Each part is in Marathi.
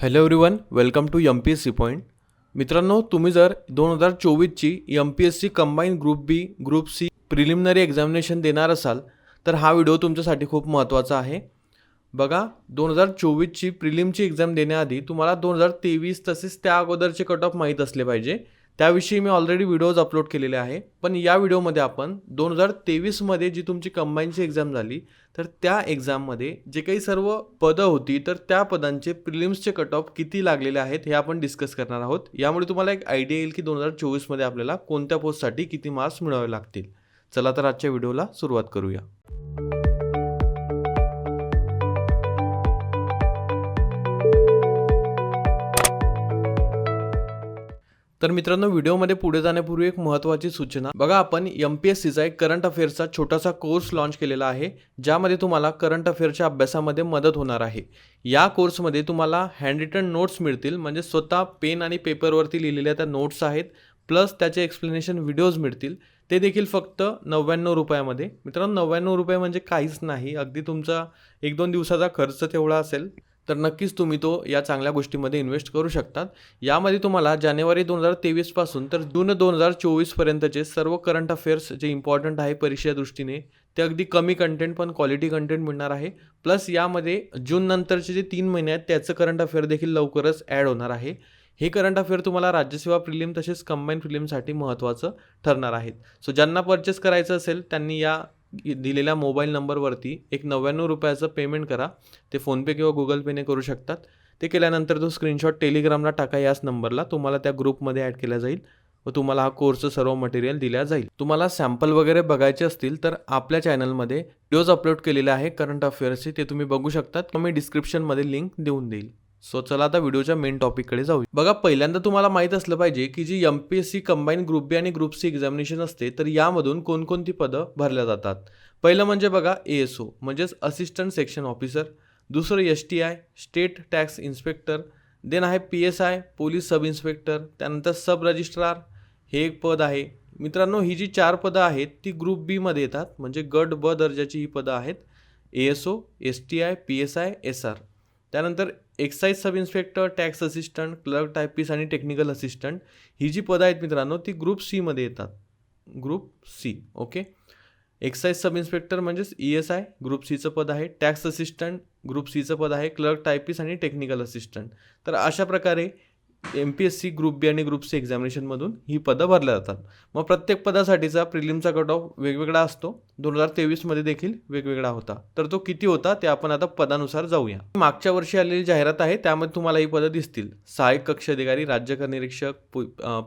Hello everyone welcome to M P S C point मित्रांनो तुम्ही जर दोन हजार चोवीसची M P S C combine group B group C preliminary examination देणार असाल तर हा व्हिडिओ तुमच्यासाठी खूप महत्त्वाचा आहे. बघा दोन हजार चोवीसची प्रिलिमची एक्झाम देण्याआधी तुम्हाला दोन हजार तेवीस तसेच त्या अगोदरचे कट ऑफ माहीत असले पाहिजे. त्याविषयी मी ऑलरेडी व्हिडिओज अपलोड केलेले आहे. पण या व्हिडिओमध्ये आपण दोन हजार तेवीसमध्ये जी तुमची कंबाईनची एक्झाम झाली तर त्या एक्झाममध्ये जे काही सर्व पदं होती तर त्या पदांचे प्रिलिम्सचे कट ऑफ किती लागलेले आहेत हे आपण डिस्कस करणार आहोत. यामुळे तुम्हाला एक आयडिया येईल की दोन हजार चोवीसमध्ये आपल्याला कोणत्या पोस्टसाठी किती मार्क्स मिळावे लागतील. चला तर आजच्या व्हिडिओला सुरुवात करूया. तर मित्रांनो व्हिडिओमध्ये पुढे जाण्यापूर्वी एक महत्त्वाची सूचना. बघा आपण एम पी एस सीचा एक करंट अफेअर्सचा छोटासा कोर्स लॉन्च केलेला आहे ज्यामध्ये तुम्हाला करंट अफेअरच्या अभ्यासामध्ये मदत होणार आहे. या कोर्समध्ये तुम्हाला हँड रिटन नोट्स मिळतील म्हणजे स्वतः पेन आणि पेपरवरती लिहिलेल्या त्या नोट्स आहेत प्लस त्याचे एक्सप्लेनेशन व्हिडिओज मिळतील. ते देखील फक्त नव्याण्णव रुपयामध्ये. मित्रांनो नव्याण्णव रुपये म्हणजे काहीच नाही. अगदी तुमचा एक दोन दिवसाचा खर्च तेवढा असेल. तर नक्कीच तुम्ही तो या चांगल्या गोष्टीमध्ये इन्व्हेस्ट करू शकतात. यामध्ये तुम्हाला जानेवारी दोन हजार तेवीसपासून तर जून दोन हजार चोवीसपर्यंतचे सर्व करंट अफेअर्स जे इम्पॉर्टंट आहे परीक्षेच्या दृष्टीने ते अगदी कमी कंटेंट पण क्वालिटी कंटेंट मिळणार आहे. प्लस यामध्ये जून नंतरचे जे तीन महिने आहेत त्याचं करंट अफेअर देखील लवकरच ॲड होणार आहे. हे करंट अफेअर तुम्हाला राज्यसेवा प्रिलिम तसेच कंबाईन प्रिलिमसाठी महत्त्वाचं ठरणार आहेत. सो ज्यांना परचेस करायचं असेल त्यांनी या दिलेल्या मोबाईल नंबरवरती एक नव्याण्णव रुपयाचं पेमेंट करा. ते फोनपे किंवा गुगल पेने करू शकतात. ते केल्यानंतर तो स्क्रीनशॉट टेलिग्रामला टाका याच नंबरला. तुम्हाला त्या ग्रुपमध्ये ॲड केला जाईल व तुम्हाला हा कोर्सचं सर्व मटेरियल दिल्या जाईल. तुम्हाला सॅम्पल वगैरे बघायचे असतील तर आपल्या चॅनलमध्ये व्हिडिओज अपलोड केलेले आहे. करंट अफेअर्सचे ते तुम्ही बघू शकतात. मी डिस्क्रिप्शनमध्ये लिंक देऊन देईल. सो चला आता व्हिडिओच्या मेन टॉपिककडे जाऊ बघा पहिल्यांदा तुम्हाला माहीत असलं पाहिजे की जी M P S C combine group B आणि ग्रुप सी एक्झामिनेशन असते तर यामधून कोणकोणती पदं भरल्या जातात? पहिलं म्हणजे बघा ए एस ओ म्हणजेच असिस्टंट सेक्शन ऑफिसर दुसरं S T I state tax inspector then आहे P S I police sub inspector त्यानंतर सब रजिस्ट्रार हे एक पद आहे. मित्रांनो ही जी चार पदं आहेत ती ग्रुप बीमध्ये येतात. म्हणजे गट ब दर्जाची ही पदं आहेत. A S O S T I P S I S R त्यानंतर excise sub inspector tax assistant clerk typist आणि टेक्निकल असिस्टंट ही जी पदं आहेत मित्रांनो ती ग्रुप सीमध्ये येतात. Group C okay excise sub inspector म्हणजेच ई एस आय ग्रुप सीचं पद आहे. टॅक्स असिस्टंट ग्रुप सीचं पद आहे. क्लर्क टायपिस्ट आणि टेक्निकल असिस्टंट तर अशा प्रकारे M P S C group B आणि ग्रुप सी एक्झामिनेशनमधून ही पदं भरल्या जातात. मग प्रत्येक पदासाठीचा प्रिलिमचा कट ऑफ वेगवेगळा असतो. दोन हजार तेवीसमध्ये देखील वेगवेगळा होता. तर तो किती होता ते आपण आता पदानुसार जाऊया. मागच्या वर्षी आलेली जाहिरात आहे त्यामध्ये तुम्हाला ही पदं दिसतील. सहाय्यक कक्ष अधिकारी राज्य कर निरीक्षक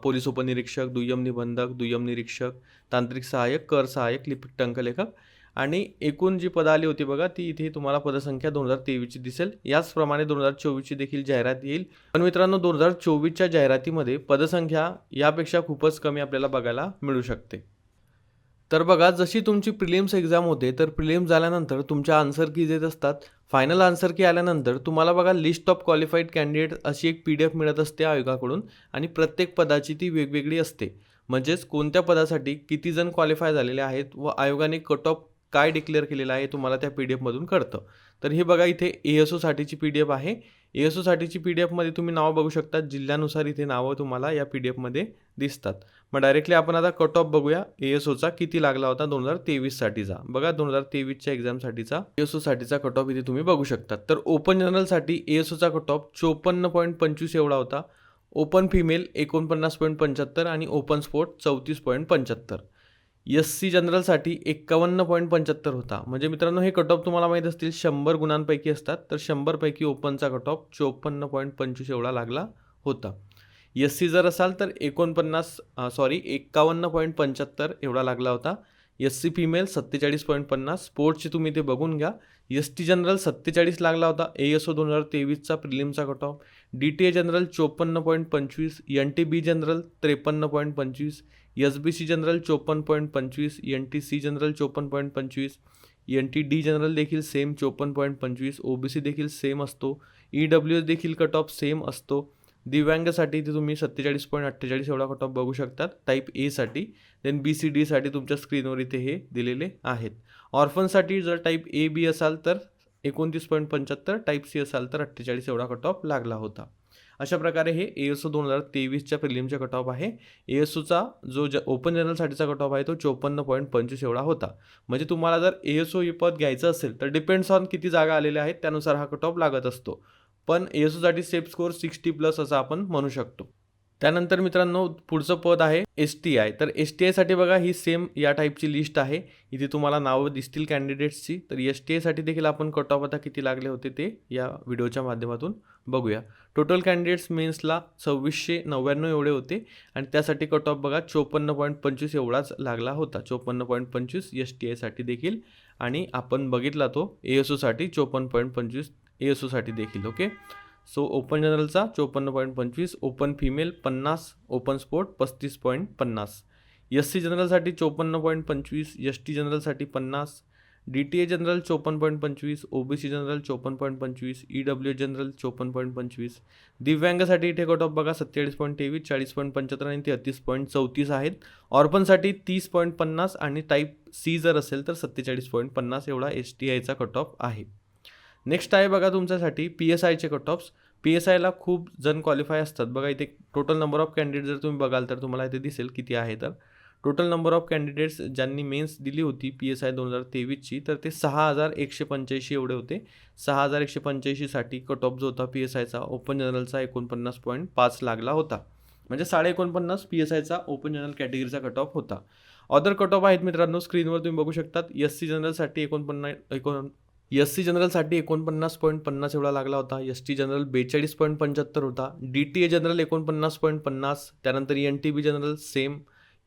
पोलीस उपनिरीक्षक दुय्यम निबंधक दुय्यम निरीक्षक तांत्रिक सहाय्यक कर सहाय्यक लिपिक टंकलेखक आणि एकूण जी पदं आली होती बघा ती इथे तुम्हाला पदसंख्या दोन हजार तेवीसची दिसेल. याचप्रमाणे दोन हजार चोवीसची देखील जाहिरात येईल. पण मित्रांनो दोन हजार चोवीसच्या जाहिरातीमध्ये पदसंख्या यापेक्षा खूपच कमी आपल्याला बघायला मिळू शकते. तर बघा जशी तुमची प्रिलिम्स एक्झाम होते तर प्रिलिम्स झाल्यानंतर तुमच्या आन्सर की येत असतात. फायनल आन्सर की आल्यानंतर तुम्हाला बघा लिस्ट ऑफ क्वालिफाईड कॅन्डिडेट अशी एक पी डी एफ मिळत असते आयोगाकडून आणि प्रत्येक पदाची ती वेगवेगळी असते. म्हणजेच कोणत्या पदासाठी किती जण क्वालिफाय झालेले आहेत व आयोगाने कट ऑफ काय डिक्लेअर केलेलं आहे तुम्हाला त्या पी डी एफमधून कळतं. तर हे बघा इथे ए एस ओसाठीची पी डी एफ आहे. ए एस ओसाठीची पी डी एफमध्ये तुम्ही नावं बघू शकता जिल्ह्यानुसार इथे नावं तुम्हाला या पी डी एफमध्ये दिसतात. मग डायरेक्टली आपण आता कट ऑफ बघूया. ए एस ओचा किती लागला होता? दोन हजार तेवीससाठीचा बघा दोन हजार तेवीसच्या एक्झामसाठीचा ए एस ओसाठीचा कट ऑफ इथे तुम्ही बघू शकता तर ओपन जनरलसाठी ए एस ओचा कट ऑफ चोपन्न पॉईंट पंचवीस एवढा होता. ओपन फिमेल एकोणपन्नास पॉईंट पंच्याहत्तर आणि ओपन स्पोर्ट चौतीस पॉईंट पंच्याहत्तर. एस सी जनरलसाठी एक्कावन्न पॉईंट पंच्याहत्तर होता. म्हणजे मित्रांनो हे कट ऑफ तुम्हाला माहीत असतील शंभर गुणांपैकी असतात तर शंभरपैकी ओपनचा कट ऑफ चोपन्न पॉईंट पंचवीस एवढा लागला होता. एस सी जर असाल तर एकोणपन्नास सॉरी एक्कावन्न पॉईंट पंच्याहत्तर एवढा लागला होता. एस सी फिमेल सत्तेचाळीस पॉईंट पन्नास स्पोर्ट्सची तुम्ही ते बघून घ्या. एस टी जनरल सत्तेचाळीस लागला होता. ए एस ओ दोन हजार तेवीसचा प्रिलिमचा cut off D T A general चोपन्न पॉईंट पंचवीस एन टी बी जनरल त्रेपन्न पॉईंट पंचवीस एस बी सी जनरल चोपन्न पॉईंट पंचवीस एन टी सी जनरल चोपन्न पॉईंट पंचवीस एन टी डी जनरल देखील सेम चोपन्न पॉईंट पंचवीस ओ बी सी देखील सेम असतो ई डब्ल्यू एस देखील कट ऑफ सेम असतो. दिव्यांगसाठी ते तुम्ही सत्तेचाळीस पॉईंट अठ्ठेचाळीस एवढा कट ऑफ बघू शकतात टाईप एसाठी देन बी सी डीसाठी तुमच्या स्क्रीनवर इथे हे दिलेले आहेत. ऑर्फनसाठी जर टाईप ए बी असाल तर एकोणतीस पॉईंट पंच्याहत्तर टाईप सी असाल तर अठ्ठेचाळीस एवढा कट ऑफ लागला होता. अशा प्रकारे हे ए एस ओ दोन हजार तेवीसच्या प्रिलिमचा कट ऑफ आहे. ए एस ओचा जो ज ओपन जनरलसाठीचा कट ऑफ आहे तो चोपन्न पॉईंट पंचवीस एवढा होता. म्हणजे तुम्हाला जर ए एस ओ ही पद घ्यायचं असेल तर डिपेंड्स ऑन किती जागा आलेल्या आहेत त्यानुसार हा कट ऑफ लागत असतो. पण ए एस ओसाठी सेफ स्कोअर सिक्स्टी प्लस असं आपण म्हणू शकतो. त्यानंतर मित्रांनो पुढचं पद आहे एस टी आय तर एस टी आयसाठी बघा ही सेम या टाईपची लिस्ट आहे. इथे तुम्हाला नावं दिसतील कॅन्डिडेट्सची तर एस टी आयसाठी देखील आपण कट ऑफ आता किती लागले होते ते या व्हिडिओच्या माध्यमातून बघूया. टोटल कॅन्डिडेट्स मेन्सला सव्वीसशे नव्याण्णव एवढे होते. आणि त्यासाठी कट ऑफ बघा चोपन्न पॉईंट पंचवीस एवढाच लागला होता. चोपन्न पॉईंट पंचवीस एस टी आयसाठी देखील. आणि आपण बघितला तो ए एस ओसाठी चोपन्न पॉईंट पंचवीस ए एस ओसाठी देखील ओके सो ओपन जनरलचा चोपन्न पॉईंट पंचवीस ओपन फिमेल पन्नास ओपन स्पोर्ट पस्तीस पॉईंट पन्नास. एस सी जनरलसाठी चोपन्न पॉईंट पंचवीस एस टी जनरलसाठी पन्नास डी टी ए जनरल चोपन्न पॉईंट पंचवीस ओ बी सी जनरल चोपन्न पॉईंट पंचवीस ई डब्ल्यू जनरल चोपन्न पॉईंट पंचवीस. दिव्यांगासाठी इथे कट ऑफ बघा सत्तेचाळीस पॉईंट तेवीस चाळीस पॉईंट पंच्याहत्तर आणि तेहतीस पॉईंट चौतीस आहेत. ऑर्पनसाठी तीस पॉईंट पन्नास आणि टाईप सी जर असेल तर सत्तेचाळीस पॉईंट पन्नास एवढा एस टी आयचा कट ऑफ आहे. नेक्स्ट आहे बघा तुमच्यासाठी पी एस आयचे कट ऑफ्स पी एस आयला खूप जण क्वालिफाय असतात. बघा इथे टोटल नंबर ऑफ कॅन्डिडेट जर तुम्ही बघाल तर तुम्हाला इथे दिसेल किती आहे तर. टोटल नंबर ऑफ कॅन्डिडेट्स ज्यांनी मेन्स दिली होती पी एस आय दोन हजार तेवीसची तर ते सहा हजार एकशे पंच्याऐंशी एवढे होते. सहा हजार एकशे पंच्याऐंशीसाठी कट ऑफ जो होता पी एस आयचा ओपन जनरलचा एकोणपन्नास पॉईंट पाच लागला होता. म्हणजे साडे एकोणपन्नास पी एस आयचा ओपन जनरल कॅटेगरीचा कट ऑफ होता. अदर कट ऑफ आहेत मित्रांनो स्क्रीनवर तुम्ही बघू शकतात. एस सी जनरलसाठी एकोणपन्नास एकोण एस सी जनरलसाठी एकोणपन्नास पॉईंट पन्नास एवढा लागला होता. एस टी जनरल बेचाळीस पॉईंट पंच्याहत्तर होता. डी टी ए जनरल एकोणपन्नास पॉईंट पन्नास त्यानंतर N T B general same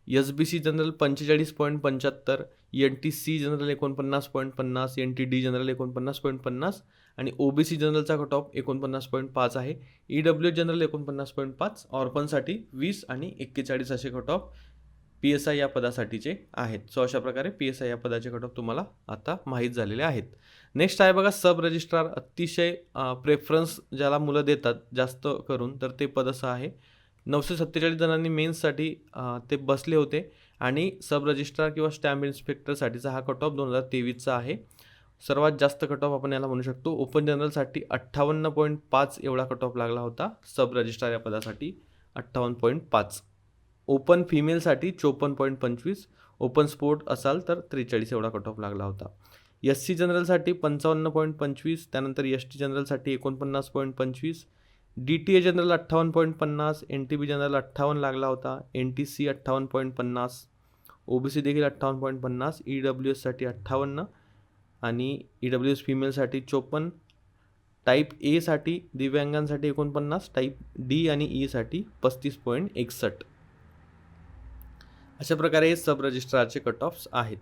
S B C general पंचेचाळीस पॉईंट पंच्याहत्तर एन टी सी जनरल एकोणपन्नास पॉईंट पन्नास एन टी डी जनरल एकोणपन्नास पॉईंट पन्नास आणि ओ बी सी जनरलचा कट ऑफ एकोणपन्नास पॉईंट पाच आहे. ई डब्ल्यू जनरल एकोणपन्नास पॉईंट पाच ऑर्पनसाठी वीस आणि एक्केचाळीस असे cut off P S I या पदासाठीचे आहेत. सो अशा प्रकारे पी एस आय या पदाचे कट ऑफ तुम्हाला आता माहीत झालेले आहेत. नेक्स्ट आहे बघा सब रजिस्ट्रार अतिशय प्रेफरन्स ज्याला मुलं देतात जास्त करून तर ते पद असं आहे. नऊशे सत्तेचाळीस जणांनी मेन्ससाठी ते बसले होते आणि सब रजिस्ट्रार किंवा स्टॅम्प इन्स्पेक्टरसाठीचा हा कट ऑफ दोन हजार तेवीसचा आहे. सर्वात जास्त कट ऑफ आपण याला म्हणू शकतो. ओपन जनरलसाठी अठ्ठावन्न पॉईंट पाच एवढा कट ऑफ लागला होता सब रजिस्ट्रार या पदासाठी अठ्ठावन्न पॉईंट पाच. ओपन फिमेलसाठी चोपन्न पॉईंट पंचवीस. ओपन स्पोर्ट असाल तर त्रेचाळीस एवढा कट ऑफ लागला होता. एस सी जनरलसाठी पंचावन्न पॉईंट पंचवीस त्यानंतर एस टी जनरलसाठी एकोणपन्नास पॉईंट पंचवीस डी टी ए जनरल अठ्ठावन्न पॉईंट पन्नास एन टी बी जनरल अठ्ठावन्न लागला होता एन टी सी अठ्ठावन्न पॉईंट पन्नास ओ बी सी देखील अठ्ठावन्न पॉईंट पन्नास ई डब्ल्यू एससाठी अठ्ठावन्न आणि ई डब्ल्यू एस फिमेलसाठी चोपन्न टाईप एसाठी दिव्यांगांसाठी एकोणपन्नास टाईप डी आणि e ईसाठी पस्तीस पॉईंट एकसष्ट. अशा प्रकारे हे सब रजिस्ट्रारचे कट ऑफ्स आहेत.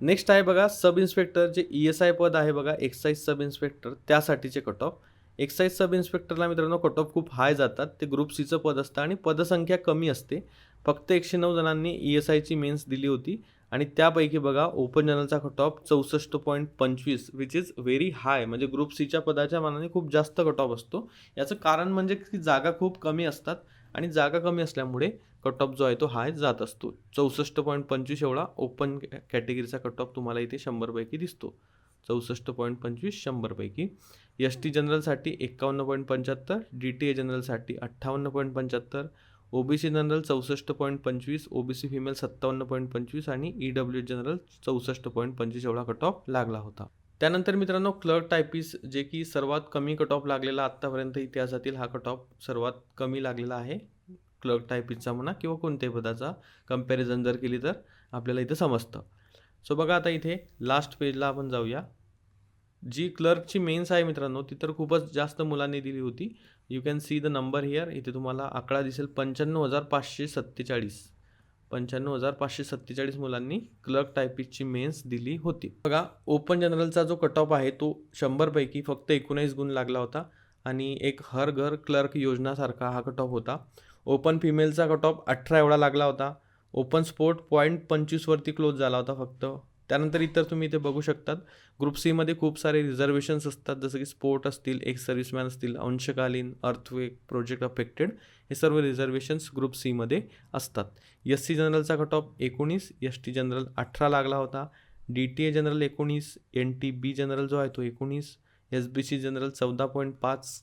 नेक्स्ट आहे बघा सब इन्स्पेक्टर जे ई एस आय पद आहे बघा एक्साईज सब इन्स्पेक्टर त्यासाठीचे कट ऑफ एक्साईज सब इन्स्पेक्टरला मित्रांनो कट ऑफ खूप हाय जातात. ते ग्रुप सीचं पद असतं आणि पदसंख्या कमी असते. फक्त एकशे नऊ जणांनी ई एस आयची मेन्स दिली होती. आणि त्यापैकी बघा ओपन जनरलचा कट ऑफ चौसष्ट पॉईंट पंचवीस विच इज व्हेरी हाय म्हणजे ग्रुप सीच्या पदाच्या मानाने खूप जास्त कट ऑफ असतो. याचं कारण म्हणजे की जागा खूप कमी असतात. आणि जागा कमी असल्यामुळे कट ऑफ जो आहे तो हाय जात असतो. चौसष्ट पॉईंट पंचवीस एवढा ओपन कॅटेगरीचा कट ऑफ तुम्हाला इथे शंभरपैकी दिसतो. चौसष्ट पॉईंट पंचवीस शंभरपैकी. एस टी जनरलसाठी एकावन्न पॉईंट पंच्याहत्तर डी टी ए जनरलसाठी अठ्ठावन्न पॉईंट पंच्याहत्तर ओ बी सी जनरल चौसष्ट पॉईंट पंचवीस ओ बी सी फिमेल सत्तावन्न पॉईंट पंचवीस आणि ई डब्ल्यू जनरल चौसष्ट पॉईंट पंचवीस एवढा कट ऑफ लागला होता. त्यानंतर मित्रांनो क्लर्क टायपीस जे की सर्वात कमी कट ऑफ लागलेला आत्तापर्यंत इतिहासातील हा कट ऑफ सर्वात कमी लागलेला आहे. क्लर्क टायपिस्टचा म्हणा किंवा कोणत्याही पदाचा कंपॅरिझन जर केली तर आपल्याला इथं समजतं. सो बघा आता इथे लास्ट पेजला आपण जाऊया. जी क्लर्कची मेन्स आहे मित्रांनो ती तर खूपच जास्त मुलांनी दिली होती. You can see the number here इथे तुम्हाला आकडा दिसेल. पंच्याण्णव हजार पाचशे सत्तेचाळीस. पंच्याण्णव हजार पाचशे सत्तेचाळीस मुलांनी क्लर्क टायपिसची मेन्स दिली होती. बघा ओपन जनरलचा जो कट ऑफ आहे तो शंभरपैकी फक्त एकोणीस गुण लागला होता. आणि एक हर घर क्लर्क योजनासारखा हा कट ऑफ होता. ओपन फिमेलचा कट ऑफ अठरा एवढा लागला होता. ओपन स्पोर्ट पॉईंट पंचवीसवरती क्लोज झाला होता फक्त. त्यानंतर इतर तुम्ही इथे बघू शकतात. ग्रुप सीमध्ये खूप सारे रिझर्वेशन्स असतात. जसं की स्पोर्ट असतील एक्स सर्व्हिसमॅन असतील अंशकालीन अर्थवेक प्रोजेक्ट अफेक्टेड हे सर्व रिझर्वेशन्स ग्रुप सीमध्ये असतात. एस सी जनरलचा कट ऑफ एकोणीस एस टी जनरल अठरा लागला होता. डी टी ए जनरल एकोणीस एन टी बी जनरल जो आहे तो एकोणीस एस बी सी जनरल चौदा पॉईंट पाच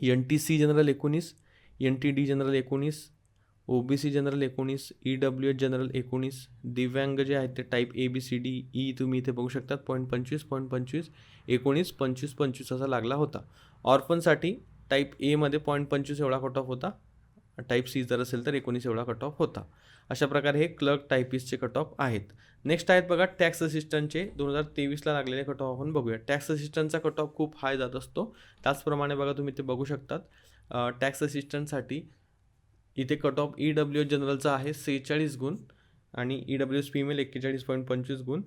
एन टी सी जनरल एकोणीस एन टी डी जनरल एकोणीस ओ बी सी जनरल एकोणीस ई डब्ल्यू एच जनरल एकोणीस दिव्यांग जे आहेत ते type A B C D E तुम्ही इथे बघू शकतात पॉईंट पंचवीस पॉईंट पंचवीस एकोणीस पंचवीस पंचवीस असा लागला होता. ऑर्फनसाठी टाईप एमध्ये पॉईंट पंचवीस एवढा कट ऑफ होता. टाईप सी जर असेल तर एकोणीस एवढा कट ऑफ होता. अशा प्रकारे हे क्लर्क टायपिस्टचे कट ऑफ आहेत. नेक्स्ट आहेत बघा टॅक्स असिस्टंटचे दोन हजार तेवीसला लागलेले कट ऑफ आपण बघूया. टॅक्स असिस्टंटचा कट ऑफ खूप हाय जात असतो. त्याचप्रमाणे बघा तुम्ही ते बघू शकतात. टॅक्स असिस्टंटसाठी इथे cut off E W S जनरलचा आहे सेहेचाळीस गुण आणि ई डब्ल्यू एस फिमेल एक्केचाळीस पॉईंट पंचवीस गुण.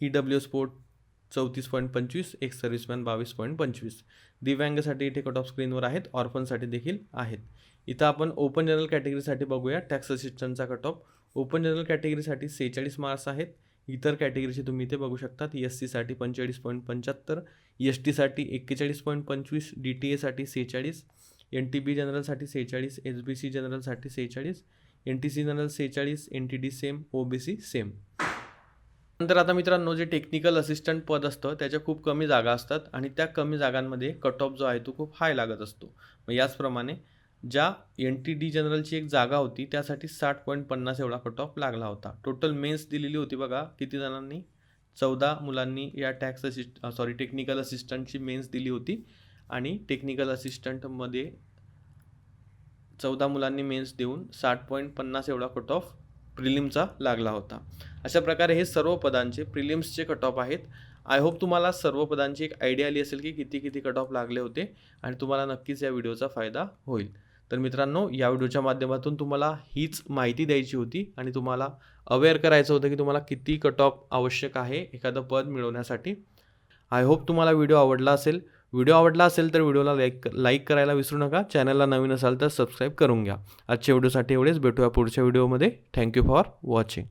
ई डब्ल्यू स्पोर्ट चौतीस पॉईंट पंचवीस एक सर्व्हिसमॅन बावीस पॉईंट पंचवीस. दिव्यांगसाठी इथे कट ऑफ स्क्रीनवर आहेत ऑर्फनसाठी देखील आहेत. इथं आपण ओपन जनरल कॅटेगरीसाठी बघूया टॅक्स असिस्टंटचा कट ऑफ ओपन जनरल कॅटेगरीसाठी सेहेचाळीस मार्क्स आहेत. इतर कॅटेगरीचे तुम्ही इथे बघू शकतात एस सीसाठी पंचेचाळीस पॉईंट पंच्याहत्तर एस टीसाठी एक्केचाळीस पॉईंट पंचवीस डी टी एसाठी सेहेचाळीस एन टी बी जनरलसाठी सेहेचाळीस एस बी सी जनरलसाठी सेहेचाळीस एन टी सी जनरल सेहेचाळीस N T D same O B C same नंतर आता मित्रांनो जे टेक्निकल असिस्टंट पद असतं त्याच्या खूप कमी जागा असतात आणि त्या कमी जागांमध्ये कट ऑफ जो आहे तो खूप हाय लागत असतो. मग याचप्रमाणे ज्या एन टी डी जनरलची एक जागा होती त्यासाठी साठ पॉईंट पन्नास एवढा कट ऑफ लागला होता. टोटल मेन्स दिलेली होती बघा किती जणांनी? चौदा मुलांनी या टॅक्स असिस्ट सॉरी टेक्निकल असिस्टंटची मेन्स दिली होती. आणि टेक्निकल असिस्टंटमध्ये चौदा मुलांनी मेन्स देऊन साठ पॉईंट पन्नास एवढा कट ऑफ प्रिलिमचा लागला होता. अशा प्रकारे हे सर्व पदांचे प्रिलिम्सचे कट ऑफ आहेत. आय होप तुम्हाला सर्व पदांची एक आयडिया आली असेल की किती किती कट ऑफ लागले होते. आणि तुम्हाला नक्कीच या व्हिडिओचा फायदा होईल. तर मित्रांनो या व्हिडिओच्या माध्यमातून तुम्हाला हीच माहिती द्यायची होती आणि तुम्हाला अवेअर करायचं होतं की तुम्हाला किती कट ऑफ आवश्यक आहे एखादं पद मिळवण्यासाठी. आय होप तुम्हाला व्हिडिओ आवडला असेल. व्हिडिओ आवडला असेल तर व्हिडिओला लाईक लाईक करायला विसरू नका. चॅनलला नवीन असाल तर सबस्क्राईब करून घ्या. आजच्या व्हिडिओसाठी एवढेच. भेटूया पुढच्या व्हिडिओमध्ये थँक्यू फॉर वॉचिंग